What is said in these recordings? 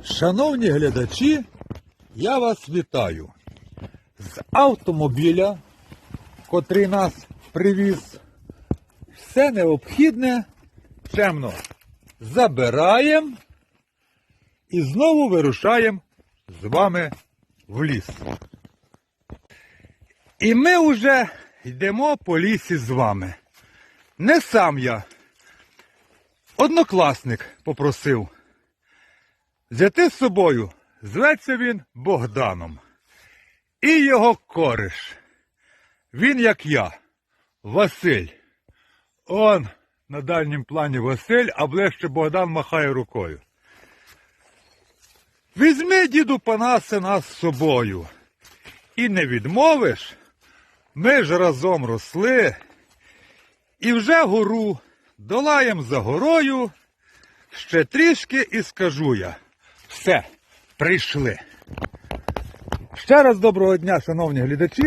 Шановні глядачі, я вас вітаю. З автомобіля, котрий нас привіз, все необхідне чемно забираємо і знову вирушаємо з вами в ліс. І ми вже йдемо по лісі з вами. Не сам я. Однокласник попросив. Взяти з собою зветься він Богданом. І його кориш. Він, як я, Василь. Он на дальнім плані Василь, а ближче Богдан махає рукою. Візьми, діду Панасе, нас з собою. І не відмовиш. Ми ж разом росли. І вже гору долаєм за горою. Ще трішки і скажу я. Все, прийшли. Ще раз доброго дня, шановні глядачі.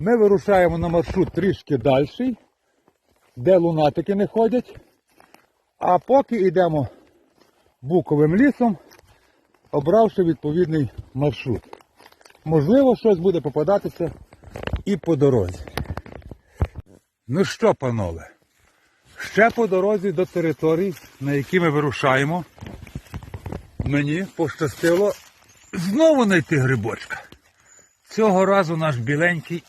Ми вирушаємо на маршрут трішки далі, де лунатики не ходять. А поки йдемо буковим лісом, обравши відповідний маршрут. Можливо, щось буде попадатися і по дорозі. Ну що, панове, ще по дорозі до територій, на які ми вирушаємо, мені пощастило знову знайти грибочка. Цього разу наш біленький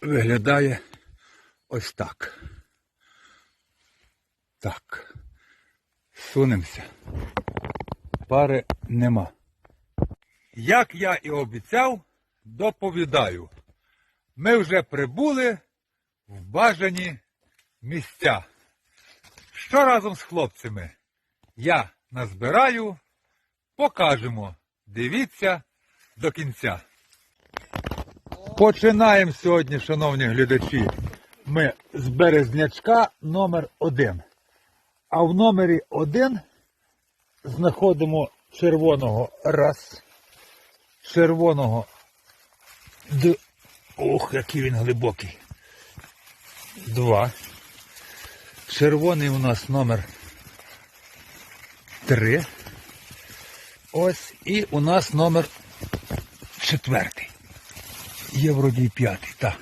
виглядає ось так. Так. Сунемося. Пари нема. Як я і обіцяв, доповідаю. Ми вже прибули в бажані місця. Що разом з хлопцями я назбираю, покажемо. Дивіться до кінця. Починаємо сьогодні, шановні глядачі, ми з березнячка номер 1 А в номері 1 знаходимо червоного раз, червоного д... Ох, який він глибокий. Два. Червоний у нас номер 3. Ось і у нас номер четвертий. Є вроді і п'ятий, так.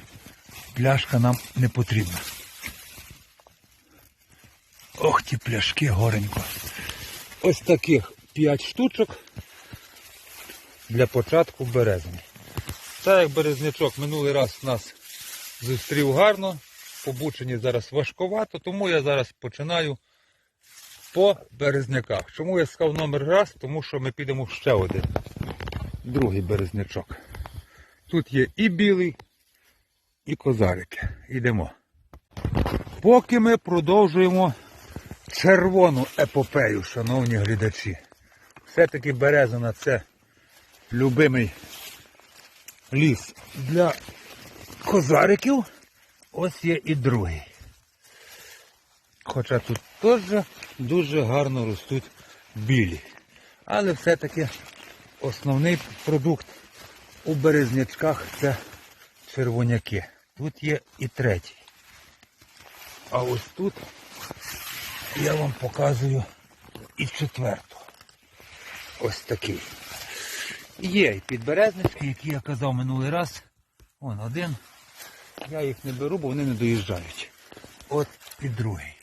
Пляшка нам не потрібна. Ох, ті пляшки горенько. Ось таких 5 штучок для початку березні. Так як березнячок минулий раз нас зустрів гарно, побучені зараз важковато, тому я зараз починаю по березняках. Чому я сказав номер раз? Тому що ми підемо ще один. Другий березнячок. Тут є і білий, і козарики. Йдемо. Поки ми продовжуємо червону епопею, шановні глядачі. Все-таки березина це любимий ліс для козариків. Ось є і другий. Хоча тут теж дуже гарно ростуть білі. Але все-таки основний продукт у березнячках це червоняки. Тут є і третій. А ось тут я вам показую і четверту. Ось такий. Є і підберезнички, які я казав минулий раз. Вон один. Я їх не беру, бо вони не доїжджають. От і другий.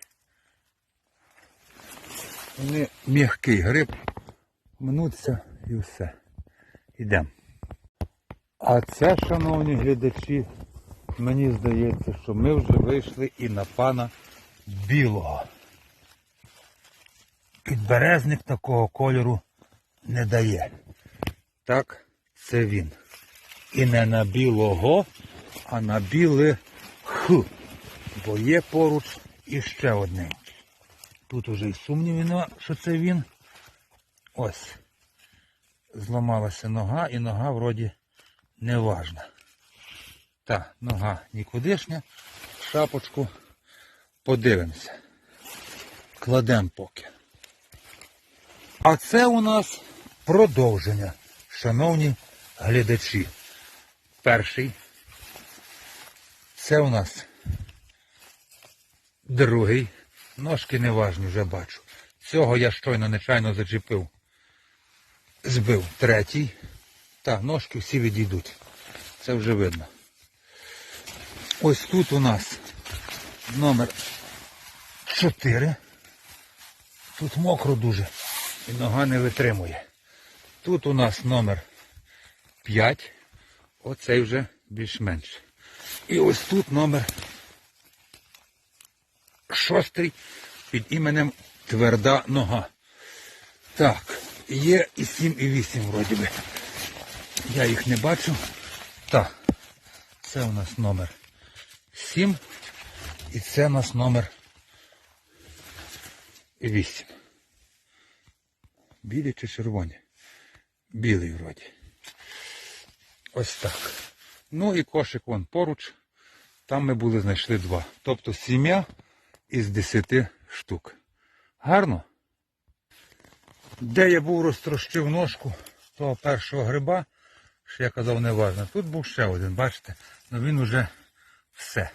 Вони м'який гриб. Мнуться і все. Ідемо. А це, шановні глядачі, мені здається, що ми вже вийшли і на пана білого. Підберезник такого кольору не дає. Так, це він. І не на білого, а на білих. Бо є поруч іще одненький. Тут уже й сумнівів що це він. Ось. Зламалася нога і нога вроді неважна. Та, нога нікудишня. Шапочку подивимося. Кладемо поки. А це у нас продовження, шановні глядачі. Перший. Це у нас другий. Ножки не важні, вже бачу. Цього я щойно нечайно зачепив. Збив третій. Так, ножки всі відійдуть. Це вже видно. Ось тут у нас номер 4. Тут мокро дуже. І нога не витримує. Тут у нас номер 5. Оцей вже більш-менш. І ось тут номер 6 під іменем Тверда нога. Так, є і 7, і 8 вроді би. Я їх не бачу. Так, це у нас номер 7. І це у нас номер 8. Білі чи червоні? Білий вроді. Ось так. Ну і кошик вон поруч. Там ми були знайшли два. Тобто сім'я із 10 штук. Гарно? Де я був розтрощив ножку того першого гриба, що я казав не важно. Тут був ще один, бачите? Ну він уже все.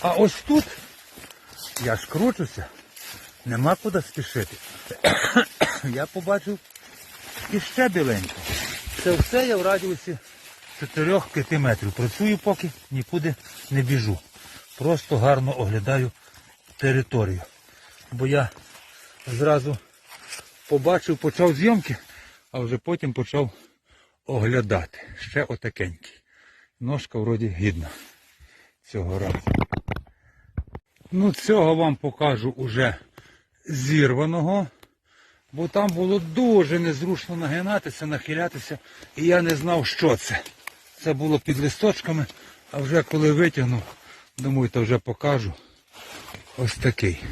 А ось тут я ж кручуся, нема куди спішити. я побачив іще біленько. Це все я в радіусі 4-5 метрів. Працюю поки нікуди не біжу. Просто гарно оглядаю територію. Бо я зразу побачив, почав зйомки, а вже потім почав оглядати. Ще отакенький. Ножка вроді гідна цього разу. Ну, цього вам покажу уже зірваного, бо там було дуже незручно нагинатися, нахилятися, і я не знав, що це. Це було під листочками, а вже коли витягнув, думаю, то вже покажу. Ось такий.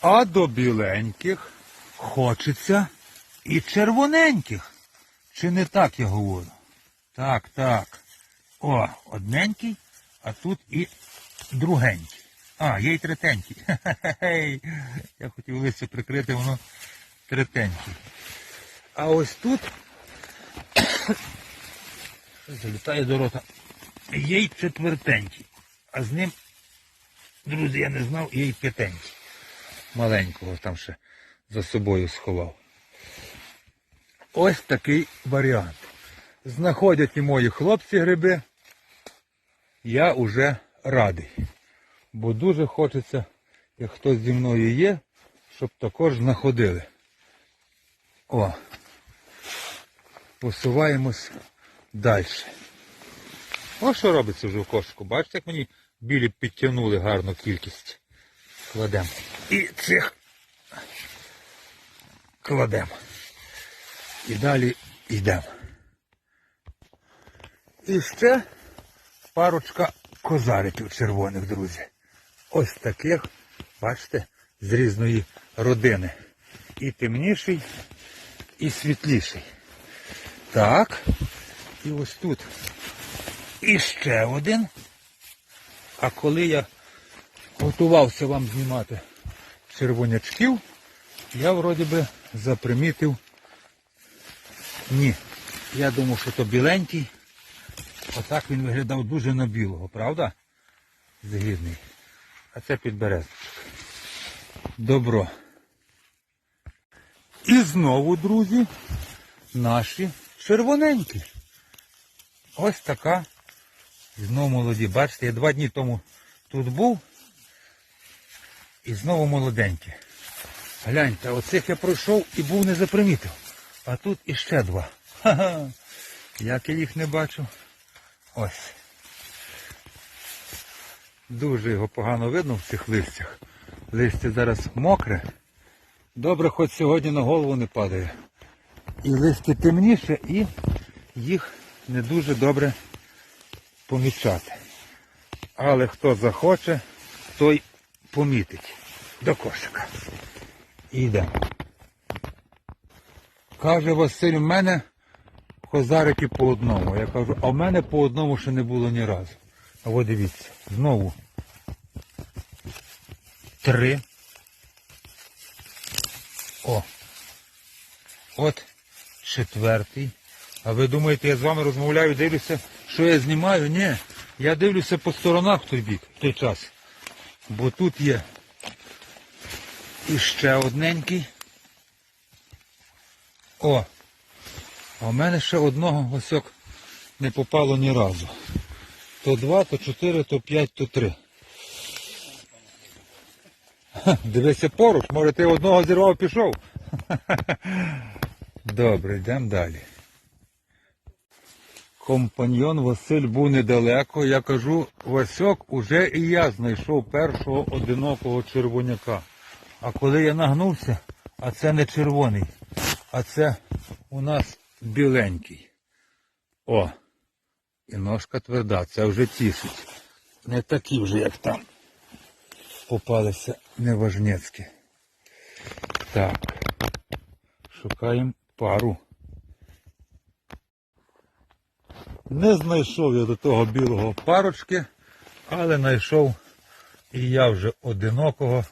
А до біленьких хочеться і червоненьких. Чи не так я говорю? Так, так. О, одненький, а тут і другенький. А, є й третенький. Хе-хе-хей. Я хотів листя прикрити, воно третенький. А ось тут залітає до рота. Є й четвертенький. А з ним, друзі, я не знав, є й п'ятенький. Маленького там ще за собою сховав. Ось такий варіант. Знаходять і мої хлопці гриби. Я уже радий. Бо дуже хочеться, як хтось зі мною є, щоб також знаходили. О, посуваємось далі. Ось що робиться вже в кошику. Бачите, як мені білі підтягнули гарну кількість. Кладемо. І цих кладемо. І далі йдемо. І ще парочка козариків червоних, друзі. Ось таких, бачите, з різної родини. І темніший, і світліший. Так. І ось тут іще один. А коли я готувався вам знімати червонячків, я вроді би запримітив. Ні. Я думав, що то біленький. Отак він виглядав дуже на білого, правда? Згідний. А це підберезничок. Добро. І знову, друзі, наші червоненькі. Ось така. Знову молоді. Бачите, я два дні тому тут був. І знову молоденькі. Гляньте, оцих я пройшов і був не запримітив. А тут іще два. Ха-ха. Як я їх не бачу. Ось. Дуже його погано видно в цих листях. Листя зараз мокре. Добре, хоч сьогодні на голову не падає. І листя темніше і їх не дуже добре помічати. Але хто захоче, той помітить. До кошика. І йдемо. Каже Василь, в мене козарики по одному. Я кажу, а в мене по одному ще не було ні разу. А от дивіться, знову. Три. О. От четвертий. А ви думаєте, я з вами розмовляю, дивлюся, що я знімаю? Ні. Я дивлюся по сторонах в той бік, в той час. Бо тут є іще одненький. О! А в мене ще одного осьок не попало ні разу. То два, то чотири, то п'ять, то три. Дивися поруч, може ти одного зірвав пішов. Добре, йдемо далі. Компаньйон Василь був недалеко. Я кажу, Васьок, уже і я знайшов першого одинокого червоняка. А коли я нагнувся, а це не червоний, а це у нас біленький. О, і ножка тверда, це вже тішить. Не такі вже, як там. Попалися неважнецькі. Так. Шукаємо пару. Не знайшов я до того білого парочки, але знайшов і я вже одинокого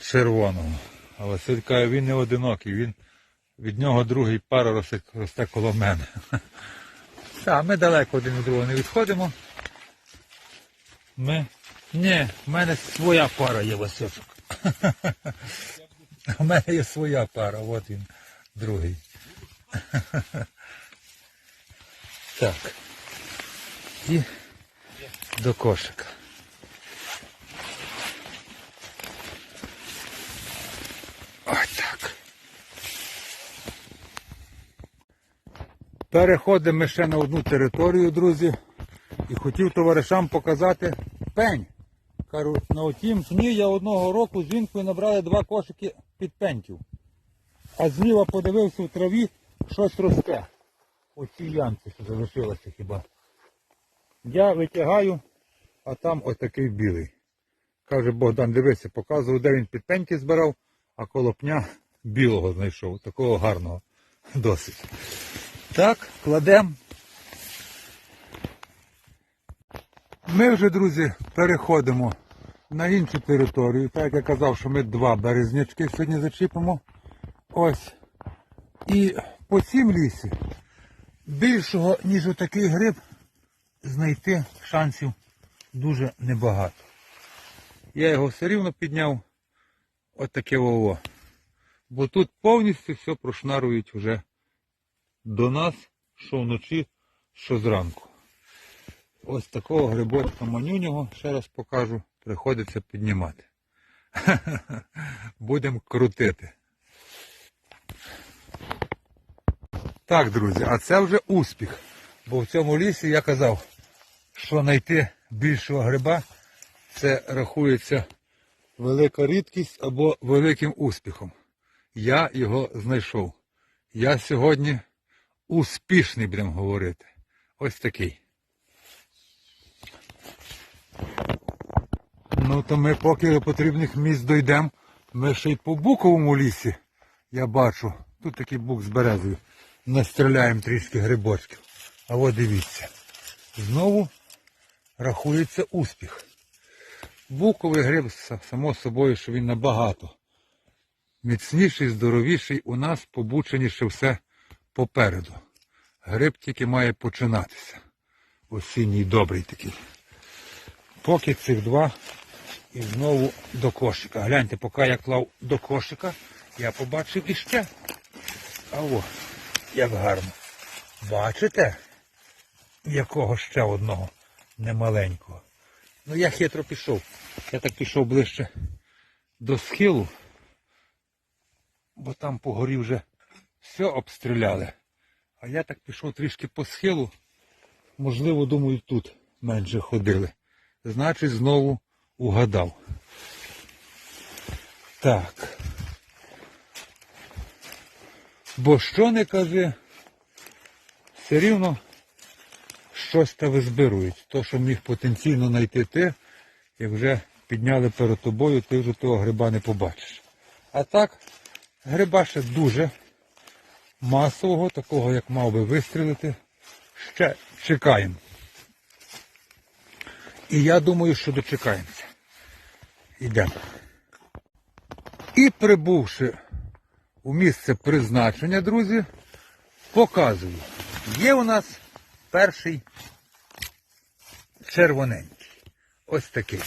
червоного. А Василь каже, він не одинокий, він від нього другий пара росте, росте коло мене. Так, ми далеко один від другого не відходимо. Ми. Ні, в мене своя пара є Васильчик. У мене є своя пара, от він, другий. Так. І до кошика. Переходимо ще на одну територію, друзі. І хотів товаришам показати пень. Кажу, на отім пні я одного року з жінкою набрали два кошики підпеньків. А зліва подивився в траві, щось росте. Оці ямці, що залишилося хіба. Я витягаю, а там ось такий білий. Каже Богдан, дивися, показував, де він підпеньки збирав, а коло пня білого знайшов, такого гарного. Досить. Так, кладемо. Ми вже, друзі, переходимо на іншу територію. Так як я казав, що ми два березнячки сьогодні зачіпимо. Ось. І по цім лісі більшого, ніж отакий гриб, знайти шансів дуже небагато. Я його все рівно підняв отаке вово. Бо тут повністю все прошнарують вже до нас, що вночі, що зранку. Ось такого грибочка манюнього, ще раз покажу, приходиться піднімати. Будемо крутити. Так, друзі, а це вже успіх. Бо в цьому лісі я казав, що знайти більшого гриба це рахується велика рідкість або великим успіхом. Я його знайшов. Я сьогодні успішний, будемо говорити. Ось такий. Ну то ми поки до потрібних місць дійдемо. Ми ще й по буковому лісі, я бачу, тут такий бук з березою. Настріляємо трішки грибочків. А от дивіться. Знову рахується успіх. Буковий гриб, само собою, що він набагато міцніший, здоровіший, у нас побученіше все попереду. Гриб тільки має починатися. Осінній добрий такий. Поки цих два і знову до кошика. Гляньте, поки я клав до кошика, я побачив іще. А о, як гарно. Бачите? Якого ще одного немаленького. Ну я хитро пішов. Я так пішов ближче до схилу, бо там по горі вже все обстріляли. А я так пішов трішки по схилу. Можливо, думаю, тут менше ходили. Значить, знову угадав. Так. Бо що не кажи, все рівно щось та визбирують. То, що міг потенційно знайти ти, як вже підняли перед тобою, ти вже того гриба не побачиш. А так, гриба ще дуже масового, такого, як мав би вистрілити, ще чекаємо. І я думаю, що дочекаємося. Йдемо. І прибувши у місце призначення, друзі, показую. Є у нас перший червоненький. ось такий.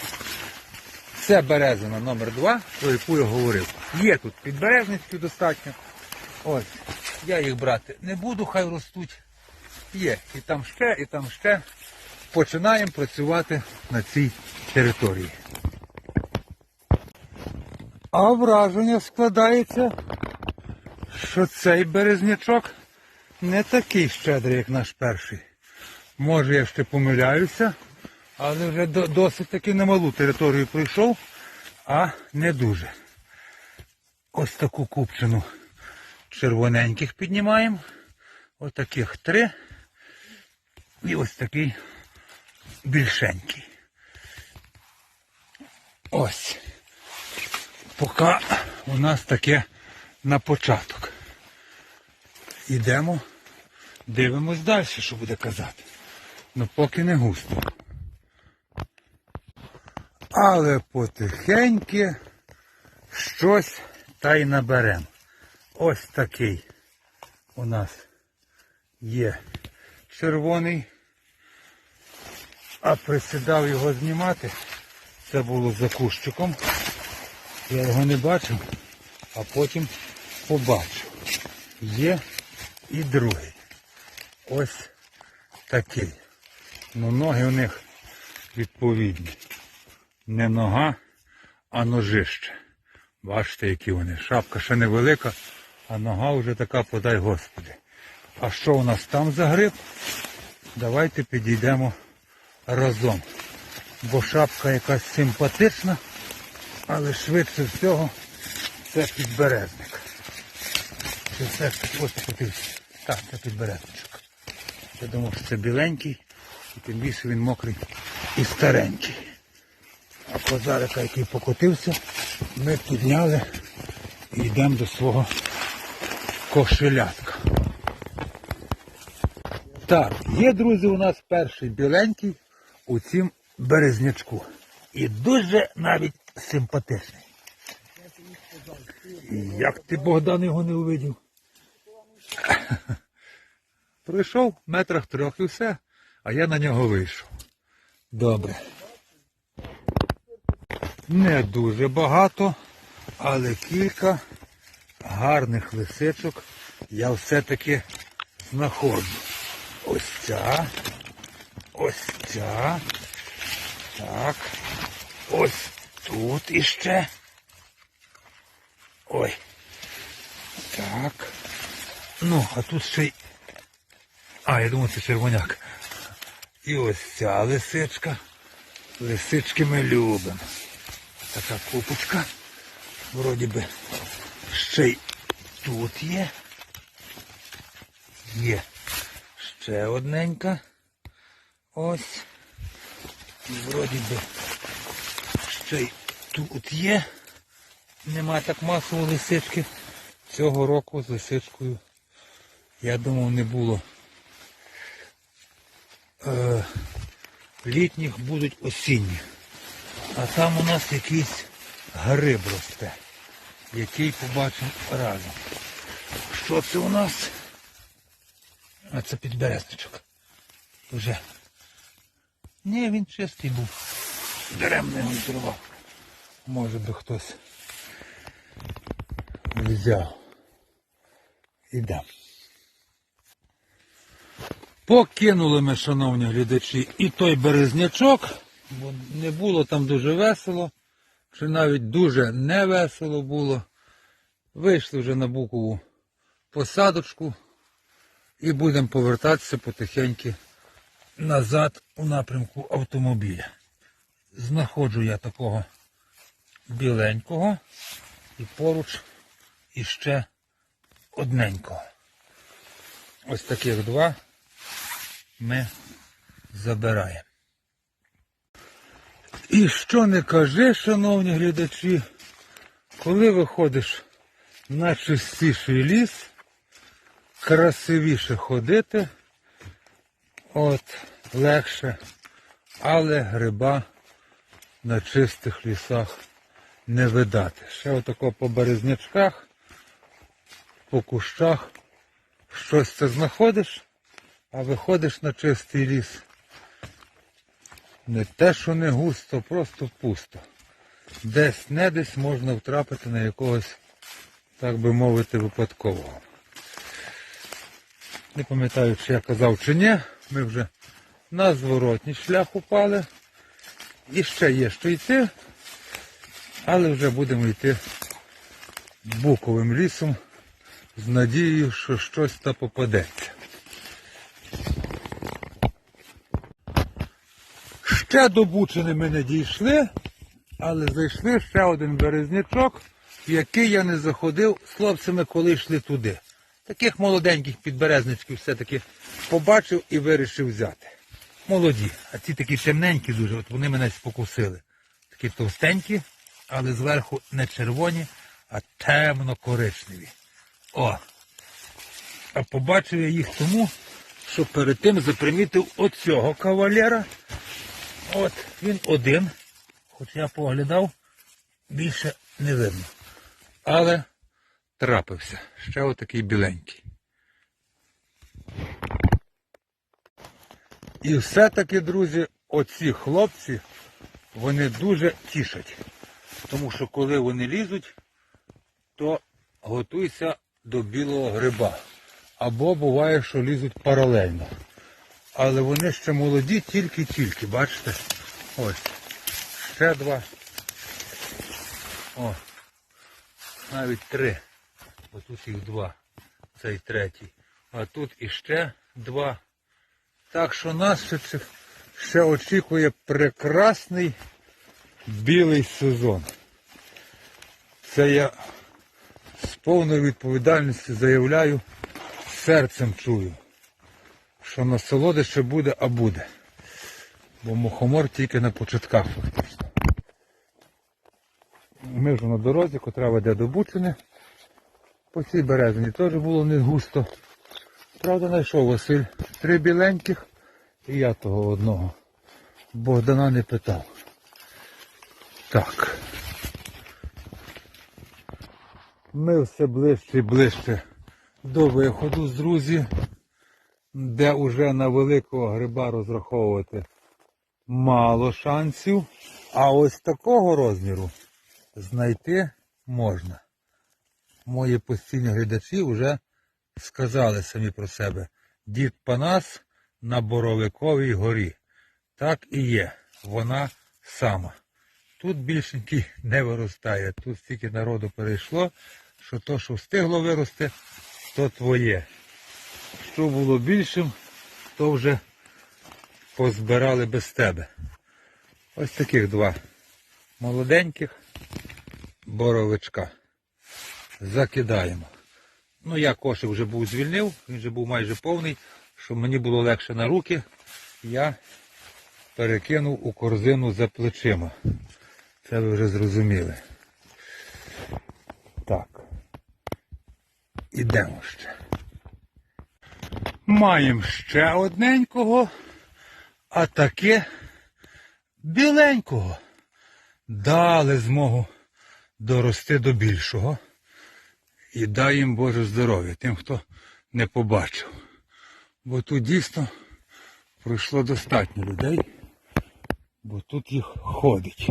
Це березина номер 2 про яку я говорив. Є тут підберезницьків достатньо. Ось. Я їх брати не буду, хай ростуть. Є. І там ще, і там ще. Починаємо працювати на цій території. А враження складається, що цей березнячок не такий щедрий, як наш перший. Може я ще помиляюся, але вже досить таки немалу територію пройшов, а не дуже. Ось таку купчину червоненьких піднімаємо. Ось таких три. І ось такий більшенький. Ось. Поки у нас таке на початок. Ідемо, дивимось далі, що буде казати. Ну поки не густо. Але потихеньки щось та й наберемо. Ось такий у нас є червоний. А присідав його знімати. Це було за кущиком. Я його не бачив, а потім побачив. Є і другий. Ось такий. Ну ноги у них відповідні. Не нога, а ножище. Бачите, які вони. Шапка ще невелика, а нога вже така, подай Господи. А що у нас там за гриб? Давайте підійдемо разом. Бо шапка якась симпатична, але швидше всього це підберезник. Чи все ось покотився? Так, це підберезничок. Я думав, що це біленький, і тим більше він мокрий і старенький. А козарика, який покотився, ми підняли і йдемо до свого кошелятка. Так, є, друзі, у нас перший біленький у цім березнячку. І дуже навіть симпатичний. Як ти, Богдан, його не увидів? Пройшов метрах трьох і все, а я на нього вийшов. Добре. Не дуже багато, але кілька гарних лисичок я все-таки знаходжу. Ось ця, ось ця, так, ось тут іще. Ой. Ну, а тут ще й... А, я думаю, це червоняк. І ось ця лисичка. Лисички ми любимо. Така купочка. Вроді би ще й тут є. Є. Ще одненька. Ось. І вроді би ще й тут є. Нема так масово лисички. Цього року з лисичкою, я думав, не було. Е, літніх будуть осінні. А там у нас якийсь гриб росте, який побачимо разом. Що це у нас? А це підберезничок. Уже. Ні, він чистий був. Даремно не відривав. Може би хтось взяв. Ідемо. Покинули ми, шановні глядачі, і той березнячок, бо не було там дуже весело, чи навіть дуже не весело було. Вийшли вже на букову посадочку і будемо повертатися потихеньки назад у напрямку автомобіля. Знаходжу я такого біленького і поруч іще одненького. Ось таких два ми забираємо. І що не кажи, шановні глядачі, коли виходиш на чистіший ліс, красивіше ходити, от, легше, але гриба на чистих лісах не видати. Ще отако по березнячках, по кущах щось це знаходиш, а виходиш на чистий ліс. Не те, що не густо, просто пусто. Десь не десь можна втрапити на якогось, так би мовити, випадкового. Не пам'ятаю, чи я казав чи ні. Ми вже на зворотній шлях упали. І ще є що йти, але вже будемо йти буковим лісом з надією, що щось та попадеться. Ще до Бучини ми не дійшли, але зайшли ще один березнячок, в який я не заходив з хлопцями, коли йшли туди. Таких молоденьких підберезничків все-таки побачив і вирішив взяти. Молоді, а ці такі темненькі дуже, от вони мене спокусили. Такі товстенькі, але зверху не червоні, а темно-коричневі. О! А побачив я їх тому, що перед тим запримітив оцього кавалера. От він один, хоч я поглядав, більше не видно. Але трапився. Ще отакий біленький. І все-таки, друзі, оці хлопці, вони дуже тішать. Тому що коли вони лізуть, то готуйся до білого гриба. Або буває, що лізуть паралельно. Але вони ще молоді тільки-тільки, бачите? Ось. Ще два. О. Навіть три. Бо тут їх два. Цей третій. А тут іще два. Так що нас ще очікує прекрасний білий сезон. Це я з повною відповідальністю заявляю, серцем чую що насолоди ще буде, а буде. Бо мухомор тільки на початках фактично. Ми вже на дорозі, котра веде до Бучини. По цій березині теж було не густо. Правда, знайшов Василь три біленьких і я того одного. Богдана не питав. Так. Ми все ближче і ближче до виходу з друзі де уже на великого гриба розраховувати мало шансів, а ось такого розміру знайти можна. Мої постійні глядачі вже сказали самі про себе. Дід Панас на Боровиковій горі. Так і є. Вона сама. Тут більшенький не виростає. Тут стільки народу перейшло, що то, що встигло вирости, то твоє. Що було більшим, то вже позбирали без тебе. Ось таких два молоденьких боровичка. Закидаємо. Ну, я кошик вже був звільнив, він вже був майже повний, щоб мені було легше на руки, я перекинув у корзину за плечима. Це ви вже зрозуміли. Так. Ідемо ще. Маємо ще одненького, а таке біленького. Дали змогу дорости до більшого. І дай їм Боже здоров'я тим, хто не побачив. Бо тут дійсно пройшло достатньо людей, бо тут їх ходить.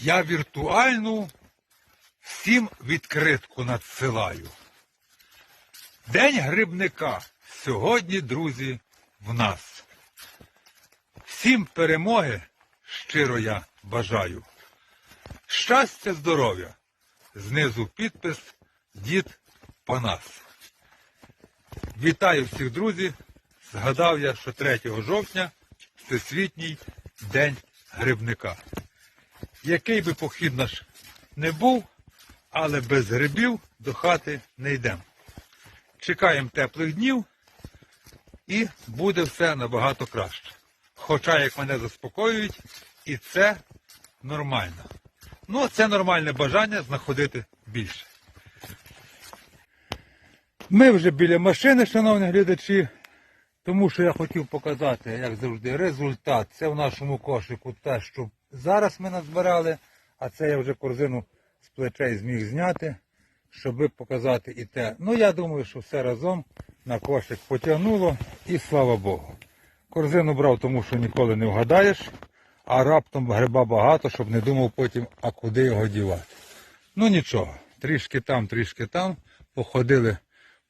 Я віртуальну всім відкритку надсилаю. День грибника сьогодні, друзі, в нас. Всім перемоги щиро я бажаю. Щастя, здоров'я. Знизу підпис Дід Панас. Вітаю всіх, друзі. Згадав я, що 3 жовтня Всесвітній день грибника. Який би похід наш не був, але без грибів до хати не йдемо. Чекаємо теплих днів і буде все набагато краще. Хоча, як мене заспокоюють, і це нормально. Ну, це нормальне бажання знаходити більше. Ми вже біля машини, шановні глядачі, тому що я хотів показати, як завжди, результат. Це в нашому кошику те, що зараз ми назбирали, а це я вже корзину з плечей зміг зняти, щоб показати і те. Ну, я думаю, що все разом на кошик потягнуло і слава Богу. Корзину брав, тому що ніколи не вгадаєш, а раптом гриба багато, щоб не думав потім, а куди його дівати. Ну нічого, трішки там, трішки там, походили,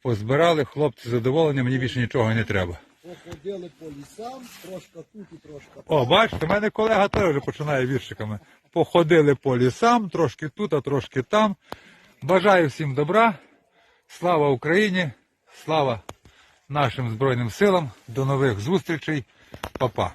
позбирали, хлопці задоволені, мені більше нічого не треба. Походили по лісам, трошка тут і трошка там. О, бачите, в мене колега теж вже починає віршиками. Походили по лісам, трошки тут, а трошки там. Бажаю всім добра. Слава Україні! Слава нашим Збройним силам. До нових зустрічей. Па-па.